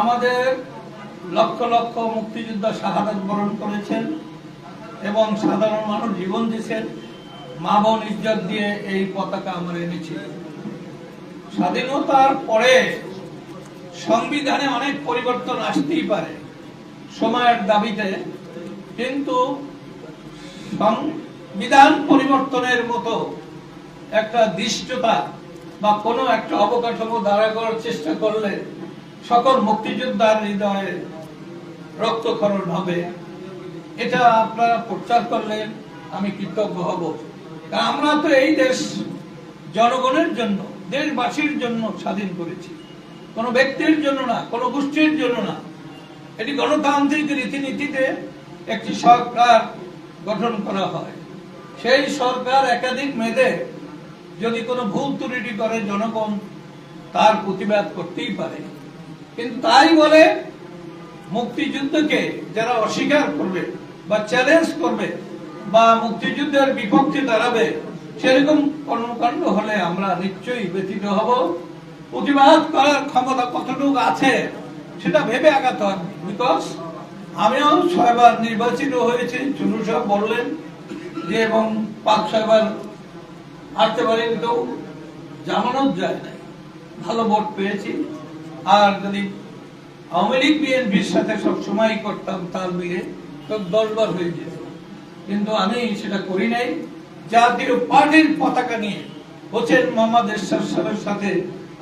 আমাদের লক্ষ লক্ষ মুক্তিযোদ্ধা শাহাদাত বরণ করেছেন এবং সাধারণ মানুষ জীবন দিয়েছেন। মা বোন ইজ্জত দিয়ে এই পতাকা আমরা এনেছি। স্বাধীনতার পরে সংবিধানে অনেক পরিবর্তন আসতেই পারে সময়ের দাবিতে, কিন্তু সংবিধান পরিবর্তনের মতো একটা দৃষ্টতা বা কোনো একটা অবকাঠামো দাঁড়া করার চেষ্টা করলে সকল মুক্তিযোদ্ধার হৃদয়ে রক্তক্ষরণ হবে। এটা আপনারা প্রচার করলে আমি কৃতজ্ঞ হব। আমরা তো এই দেশ জনগণের জন্য, দেশবাসীর জন্য স্বাধীন করেছি। কোনো ব্যক্তির জন্য না, কোনো গোষ্ঠীর জন্য না। এটি গণতান্ত্রিক রীতিনীতিতে একটি সরকার গঠন করা হয়। সেই সরকার একাধিক মেয়েদের যদি কোনো ভুল ত্রুটি করে, জনগণ তার প্রতিবাদ করতেই পারে। কিন্তু তাই বলে মুক্তিযুদ্ধকে যারা অস্বীকার করবে বা চ্যালেঞ্জ করবে বা মুক্তিযুদ্ধের বিপক্ষে দাঁড়াবে, সেরকম কর্মকাণ্ড হলে আমরা নিশ্চয়ই ব্যথিত হব। প্রতিবাদ করার ক্ষমতা কতটুকু আছে সেটা ভেবে আঘাত হবে বিকজ আমিও ছয়বার নির্বাচিত হয়েছি, চুনু সাহেব বললেন যে, এবং পাঁচ ছয়বার আসতে পারেনি কেউ জামানত যায় নাই, ভালো ভোট পেয়েছি। আর যদি আওয়ামী লীগ বিএনপির সাথে সব সময় করতাম তাল মিলে তো দশবার হয়ে যেত। কিন্তু আমি সেটা করি নাই। জাতীয় পার্টির পতাকা নিয়ে হোসেন মোহাম্মদ এরশাদ সাহেবের সাথে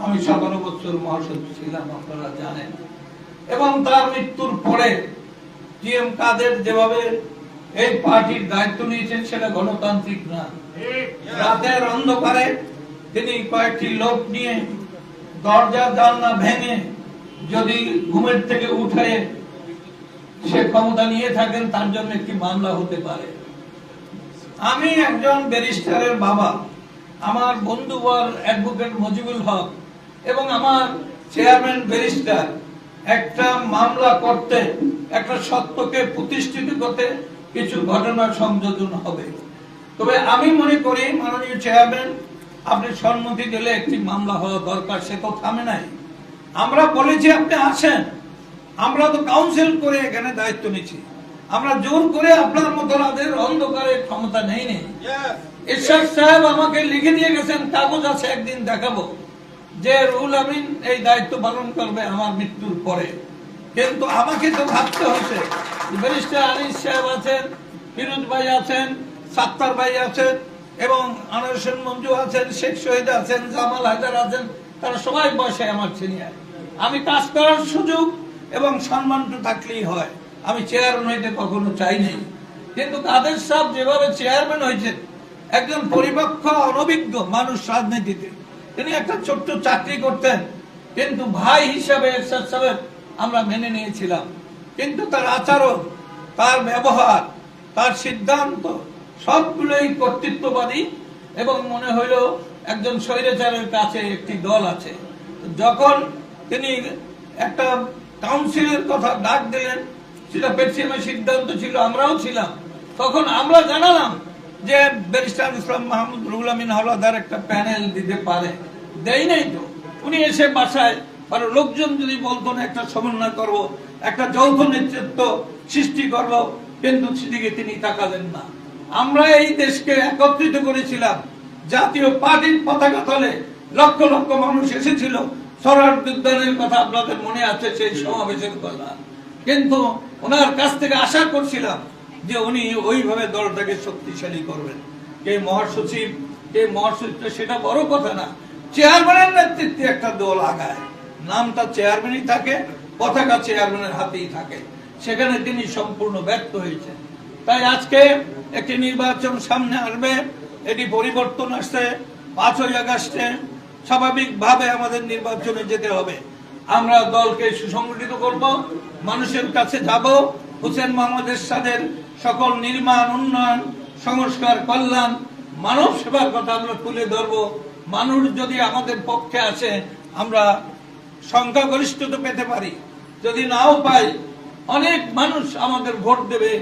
আমি সতেরো বছর মহাসচিব ছিলাম, আপনারা জানেন। এবং তার মৃত্যুর পরে জি এম কাদের যেভাবে এই পার্টির দায়িত্ব নিয়েছেন, সেটা গণতান্ত্রিক না। রাতের অন্ধকারে তিনি কয়েকটি লোক নিয়ে দরজা জানলা ভেঙে যদি ঘুমের থেকে উঠে সে ক্ষমতা নিয়ে থাকেন, তার জন্য একটি মামলা হতে পারে। আমি একজন ব্যারিস্টারের বাবা। আমার বন্ধু বর অ্যাডভোকেট মজিবুল হক এবং আমার চেয়ারম্যান ব্যারিস্টার একটা মামলা করতে, একটা সত্যকে প্রতিষ্ঠিত করতে কিছু ঘটনা সংযোজন হবে। তবে আমি মনে করি মাননীয় চেয়ারম্যান আপনি সম্মতি দিলে একটি মামলা হওয়া দরকার সে তো থামে নাই। আমরা বলেছি আপনি আসেন। আমরা তো কাউন্সিল করে এখানে দায়িত্ব নিচ্ছি। আমরা জোর করে আপনার মতো তাদের অন্ধকারের ক্ষমতা নেই নেই ঈশ্বর সাহেব আমাকে লিখে দিয়ে গেছেন কাগজ আছে একদিন দেখাবো। যে রুল আমিন এই দায়িত্ব পালন করবে আমার মৃত্যুর পরে। কিন্তু আমাকে তো ভাবতে হচ্ছে ব্যারিস্টার আনিস সাহেব আছেন ফিরোজ ভাই আছেন সাত্তার ভাই আছেন এবং আনোয়ার হোসেন মঞ্জু আছেন, শেখ শহীদ আছেন, জামাল হায়দার আছেন, তারা সবাই বসে আমার সিনিয়র আমি কাজ করার সুযোগ এবং সম্মানটা থাকলেই হয়। আমি চেয়ারম্যান হইতে কখনো চাই নাই। কিন্তু কাদের সাহেব যেভাবে চেয়ারম্যান হয়েছেন একজন পরিপক্ষ অনভিজ্ঞ মানুষ রাজনীতিতে, তিনি একটা ছোট্ট চাকরি করতেন, কিন্তু ভাই হিসাবে এরশাদ সাহেব আমরা মেনে নিয়েছিলাম। কিন্তু তার আচরণ, তার ব্যবহার, তার সিদ্ধান্ত সবগুলোই কর্তৃত্ববাদী এবং মনে হইল একজন স্বৈরাচারের কাছে একটি দল আছে। যখন তিনি একটা কাউন্সিলের কথা ডাক দিলেন, সেটা পেটসিএমের সিদ্ধান্ত ছিল, আমরাও ছিলাম। তখন আমরা জানালাম যে ব্যারিস্টার ইসলাম মাহমুদ রুহুল আমিন হাওলাদার একটা প্যানেল দিতে পারে। দেয় নাই তো। উনি এসে বাসায় আর লোকজন যদি বলতো না, একটা সমন্বয় করব, একটা যৌথ নেতৃত্ব সৃষ্টি করব, কিন্তু সেদিকে তিনি তাকালেন না। আমরা এই দেশকে একত্রিত করেছিলাম। জাতীয় পার্টির পতাকা তলে লক্ষ লক্ষ মানুষ এসেছিল। স্বরাজ উদ্যানের কথা আপনাদের মনে আছে সেই সমাবেশের কথা। কিন্তু ওনার কাছ থেকে আশা করছিলাম যে উনি ওইভাবে দলটাকে শক্তিশালী করবেন। কে মহাসচিব কে মহাসচিব সেটা বড় কথা না। চেয়ারম্যানের নেতৃত্বে একটা দল আগায়। নামটা চেয়ারম্যানই থাকে, পতাকা চেয়ারম্যানের হাতেই থাকে। সেখানে তিনি সম্পূর্ণ ব্যর্থ হয়েছেন। তাই আজকে একটি নির্বাচন সামনে আসবে, এটি পরিবর্তন আসছে, পাঁচই আগস্টে স্বাভাবিকভাবে আমাদের নির্বাচনে যেতে হবে। আমরা দলকে সুসংগঠিত করব, মানুষের কাছে যাব, হোসেন মোহাম্মদ এরশাদের সকল নির্মাণ, উন্নয়ন, সংস্কার, কল্যাণ, মানব সেবার কথা আমরা তুলে ধরবো। মানুষ যদি আমাদের পক্ষে আসে, আমরা সংখ্যাগরিষ্ঠতা পেতে পারি। যদি নাও পাই, অনেক মানুষ আমাদের ভোট দেবে।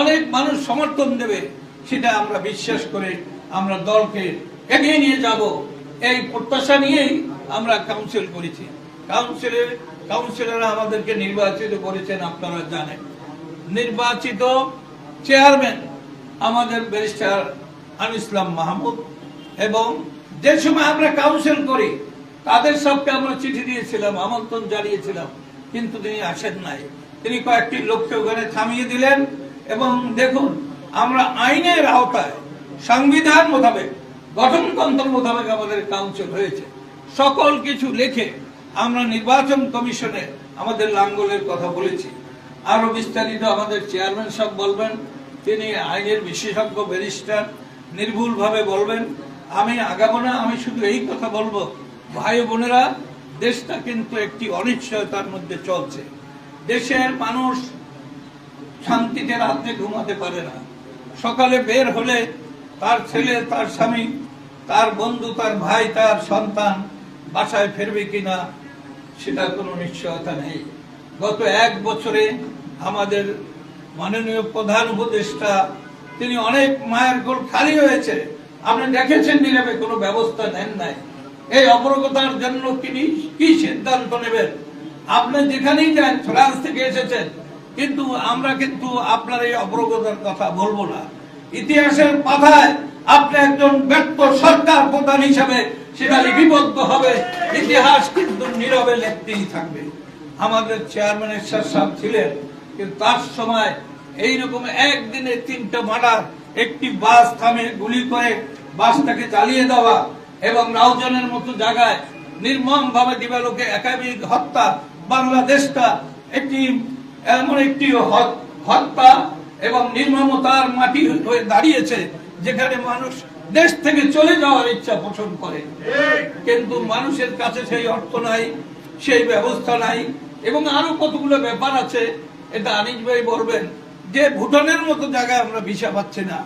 অনেক মানুষ সমর্থন দেবে, সেটা আমরা বিশ্বাস করে আমরা দলকে এগিয়ে নিয়ে যাব। এই প্রত্যাশা নিয়েই আমরা কাউন্সিল করেছি। কাউন্সিলের কাউন্সিলররা আমাদেরকে নির্বাচিত করেছেন, আপনারা জানেন। নির্বাচিত চেয়ারম্যান আমাদের ব্যারিস্টার আন ইসলাম মাহমুদ এবং যে সময় আমরা কাউন্সিল করি, তাদের সবকে আমরা চিঠি দিয়েছিলাম, আমন্ত্রণ জানিয়েছিলাম, কিন্তু তিনি আসেন নাই। তিনি কয়েকটি লোককে ওখানে থামিয়ে দিলেন। এবং দেখুন, আমরা আইনের আওতায় সংবিধান মোতাবেক, গঠনতন্ত্র মোতাবেক আমাদের কাউন্সিল হয়েছে। সকল কিছু লিখে আমরা নির্বাচন কমিশনে আমাদের লাঙ্গলের কথা বলেছি। আরও বিস্তারিত আমাদের চেয়ারম্যান সব বলবেন, তিনি আইনের বিশেষজ্ঞ, ব্যারিস্টার, নির্ভুলভাবে বলবেন। আমি আগামো না, আমি শুধু এই কথা বলব, ভাই বোনেরা, দেশটা কিন্তু একটি অনিশ্চয়তার মধ্যে চলছে। দেশের মানুষ শান্তিতে রাত্রে ঘুমাতে পারে না। সকালে বের হলে তার ছেলে, তার স্বামী, তার বন্ধু, তার ভাই, তার সন্তান বাসায় ফিরবে কিনা, সেটা কোনো নিশ্চয়তা নেই। গত এক বছরে আমাদের মাননীয় প্রধান উপদেষ্টা, তিনি অনেক মায়ের গোল খালি হয়েছে। আপনি দেখেছেন নীরবে কোনো ব্যবস্থা নেন নাই। এই অপরগতার জন্য তিনি কি সিদ্ধান্ত নেবেন? আপনি যেখানেই যান, ফ্রান্স থেকে এসেছেন। কিন্তু আমরা কিন্তু আপনার এই অগ্রগতার কথা বলব না। ইতিহাসের পাতায় আপনি একজন ব্যর্থ সরকার প্রধান হিসাবে সেটা লিপিবদ্ধ হবে, ইতিহাস কিন্তু নীরবে লিখতেই থাকবে। আমাদের চেয়ারম্যান এরশাদ সাহেব ছিলেন, কিন্তু তার সময় এইরকম একদিনে তিনটা মার্ডার, একটি বাস থামে, গুলি করে বাসটাকে চালিয়ে দেওয়া এবং রাউজানের মতো জায়গায় নির্মম ভাবে দিবালোকে একাধিক হত্যা, বাংলাদেশটা একটি এমন একটি হত- হত্যা এবং নির্মমতার মাটি হয়ে দাঁড়িয়েছে যেখানে মানুষ দেশ থেকে চলে যাওয়ার ইচ্ছা পোষণ করে। কিন্তু মানুষের কাছে সেই অর্থ নাই সেই ব্যবস্থা নাই এবং আরও কতগুলো ব্যাপার আছে এটা আনিস ভাই বলবেন। যে ভুটানের মতো জায়গায় আমরা ভিসা পাচ্ছি না।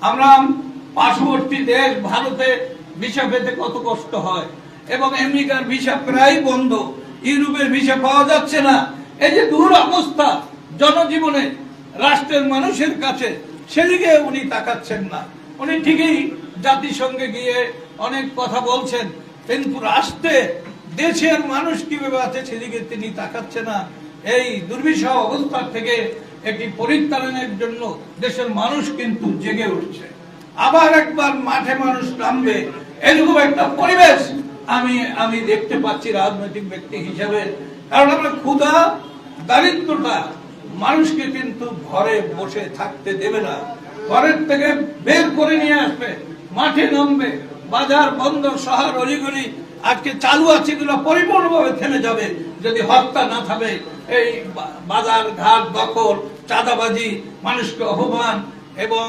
আমরা পার্শ্ববর্তী দেশ ভারতে ভিসা পেতে কত কষ্ট হয়। এবং আমেরিকার ভিসা প্রায় বন্ধ ইউরোপের ভিসা পাওয়া যাচ্ছে না। এই যে দূর অবস্থা জনজীবনে রাষ্ট্রের মানুষের কাছে, সেদিকে উনি তাকাচ্ছেন না। উনি ঠিকই জাতিসংঘে গিয়ে অনেক কথা বলছেন, কিন্তু রাষ্ট্রে দেশের মানুষ কীভাবে আছে সেদিকে তিনি তাকাচ্ছে না। এই দুর্বিষহ অবস্থা থেকে একটি পরিত্রাণের জন্য দেশের মানুষ কিন্তু জেগে উঠছে। আবার একবার মাঠে মানুষ নামবে, এরকম একটা পরিবেশ আমি আমি দেখতে পাচ্ছি রাজনৈতিক ব্যক্তি হিসাবে। কারণ আমরা ক্ষুধা দারিদ্রতা মানুষকে কিন্তু ঘরে বসে থাকতে দেবে না। ঘরের থেকে বের করে নিয়ে আসবে। মাঠে নামবে। বাজার, বন্দর, শহর, অলিগলি। আজকে চালু আছে এগুলো পরিপূর্ণভাবে থেমে যাবে। যদি হত্যা না থাকে এই বাজার, ঘাট, দখল, চাঁদাবাজি, মানুষকে অপমান এবং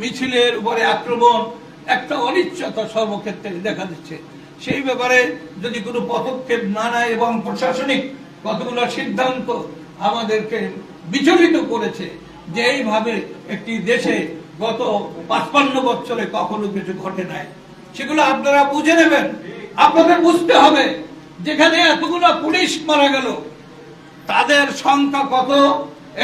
মিছিলের উপরে আক্রমণ একটা অনিশ্চয়তা সর্বক্ষেত্রে দেখা দিচ্ছে। সেই ব্যাপারে যদি কোনো পদক্ষেপ না নেয় এবং প্রশাসনিক কতগুলো সিদ্ধান্ত আমাদেরকে বিচলিত করেছে যে এইভাবে একটি দেশে গত পাঁচপান্ন বছরে কখনো কিছু ঘটে নাই। সেগুলো আপনারা বুঝে নেবেন। আপনাদের বুঝতে হবে, যেখানে এতগুলো পুলিশ মারা গেল, তাদের সংখ্যা কত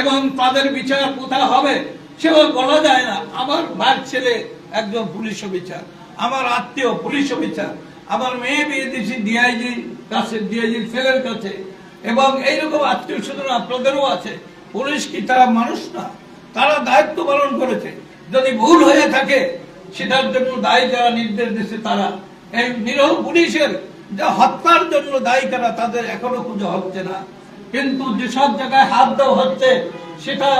এবং তাদের বিচার কোথায় হবে সেও বলা যায় না। আমার ভাই ছেলে একজন পুলিশ অফিসার, আমার আত্মীয় পুলিশ অফিসার, আমার মেয়ে বিয়ে দিয়েছি ডিআইজি কাছে, ডিআইজি ছেলের কাছে এবং এইরকম আত্মীয় স্বজন আপনাদেরও আছে। পুলিশ কি তারা মানুষ না? তারা দায়িত্ব পালন করেছে। যদি ভুল হয়ে থাকে সেটার জন্য দায়ী যারা নির্দেশ দিচ্ছে তারা। এই নিরহ পুলিশের যা হত্যার জন্য দায়ী কারা তাদের এখনও খুঁজে হচ্ছে না। কিন্তু যেসব জায়গায় হাত দেওয়া হচ্ছে, সেটা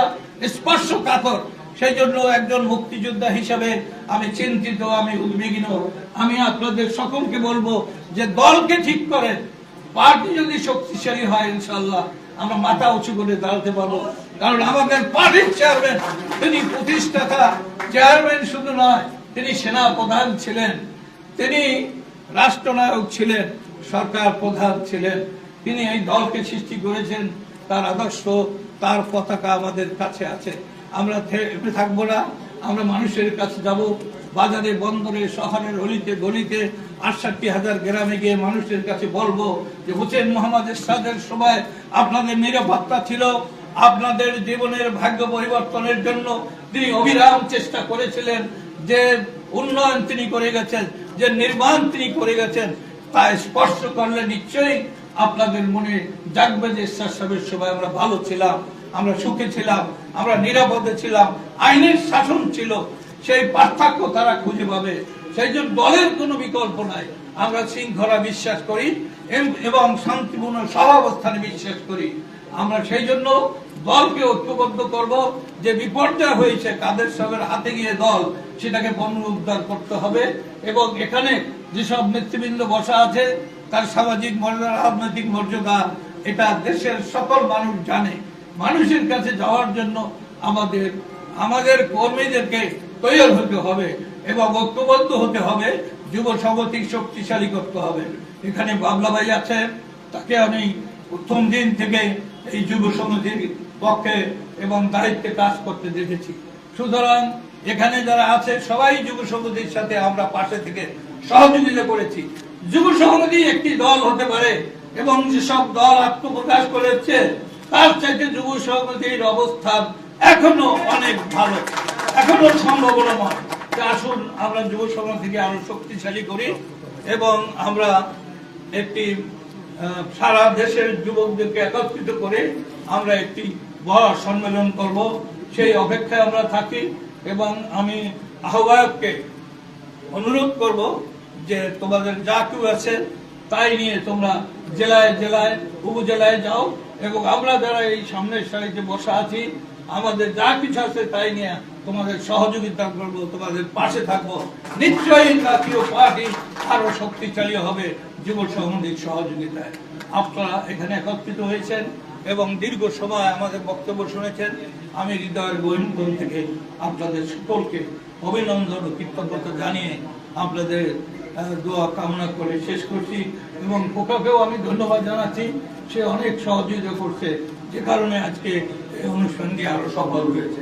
স্পর্শ কাতর। সেই জন্য একজন মুক্তিযোদ্ধা হিসাবে আমি চিন্তিত, আমি উদ্বিগ্ন। আমি আপনাদের সকলকে বলব যে দলকে ঠিক করেন পার্টি যদি শক্তিশালী হয় ইনশাল্লাহ আমরা মাথা উঁচু করে দাঁড়াতে পারব। কারণ আমাদের পার্টির চেয়ারম্যান, তিনি প্রতিষ্ঠাতা। চেয়ারম্যান শুধু নয়, তিনি সেনা প্রধান ছিলেন। তিনি রাষ্ট্রনায়ক ছিলেন, সরকার প্রধান ছিলেন। তিনি এই দলকে সৃষ্টি করেছেন, তার আদর্শ, তার পতাকা আমাদের কাছে আছে। আমরা থাকব না, আমরা মানুষের কাছে যাব। বাজারে, বন্দরে, শহরের অলিতে, গলিতে আটষট্টি হাজার গ্রামে গিয়ে মানুষের কাছে বলব যে হুসেন মোহাম্মদ এরশাদের সময় আপনাদের নিরাপত্তা ছিল, আপনাদের জীবনের ভাগ্য পরিবর্তনের জন্য তিনি অবিরাম চেষ্টা করেছিলেন যে উন্নয়ন তিনি করে গেছেন, যে নির্মাণ তিনি করে গেছেন, তা স্পর্শ করলে নিশ্চয়ই আপনাদের মনে জাগবে যে সাহেবের সময় আমরা ভালো ছিলাম, আমরা সুখে ছিলাম, আমরা নিরাপদে ছিলাম, আইনের শাসন ছিল, সেই পার্থক্য তারা খুঁজে পাবে। সেই জন্য দলের কোনো বিকল্প নাই। আমরা শৃঙ্খলা বিশ্বাস করি এবং শান্তিপূর্ণ সহাবস্থানে বিশ্বাস করি। আমরা সেই জন্য দলকে ঐক্যবদ্ধ করব। যে বিপর্যয় হয়েছে কাদের সবের হাতে গিয়ে দল, সেটাকে পুনরুদ্ধার করতে হবে। এবং এখানে যেসব নেতৃবৃন্দ বসা আছে, তার সামাজিক মর্যাদা, রাজনৈতিক মর্যাদা, এটা দেশের সকল মানুষ জানে। মানুষের কাছে যাওয়ার জন্য আমাদের আমাদের কর্মীদেরকে তৈরি হতে হবে। এবং ঐক্যবদ্ধ হতে হবে, যুব সমিতি শক্তিশালী করতে হবে। এখানে বাবলা ভাই আছে তাকে আমি প্রথম দিন থেকে এই যুব সমিতির পক্ষে এবং দায়িত্বে কাজ করতে দেখেছি। সুতরাং এখানে যারা আছে, সবাই যুব সমিতির সাথে আমরা পাশে থেকে সহযোগিতা করেছি। যুব সমিতি একটি দল হতে পারে এবং যেসব দল আত্মপ্রকাশ করেছে, তার চাইতে যুব সমিতির অবস্থান এখনও অনেক ভালো, এখনও সম্ভাবনাময়। আসুন, আমরা যুব সমিতিকে আরও শক্তিশালী করি এবং আমরা একটি সারা দেশের যুবকদেরকে একত্রিত করে আমরা একটি বড় সম্মেলন করব। সেই অপেক্ষায় আমরা থাকি এবং আমি আহ্বায়ককে অনুরোধ করব যে তোমাদের যা কেউ আছে তাই নিয়ে তোমরা জেলায় জেলায়, উপজেলায় যাও এবং আমরা যারা এই সামনের সারিতে বসা আছি, আমাদের যা কিছু আছে তাই নিয়ে তোমাদের সহযোগিতা করব, তোমাদের পাশে থাকব। নিশ্চয়ই জাতীয় পার্টি আরও শক্তিশালী হবে, যুব সমাজের সহযোগিতায়। আপনারা এখানে একত্রিত হয়েছেন এবং দীর্ঘ সময় আমাদের বক্তব্য শুনেছেন। আমি হৃদয়ের গহিনগণ থেকে আপনাদের সকলকে অভিনন্দন ও কৃতজ্ঞতা জানিয়ে আপনাদের দোয়া কামনা করে শেষ করছি এবং খোকাকেও আমি ধন্যবাদ জানাচ্ছি। সে অনেক সহযোগিতা করছে, যে কারণে আজকে এই অনুষ্ঠানটি আরও সফল হয়েছে।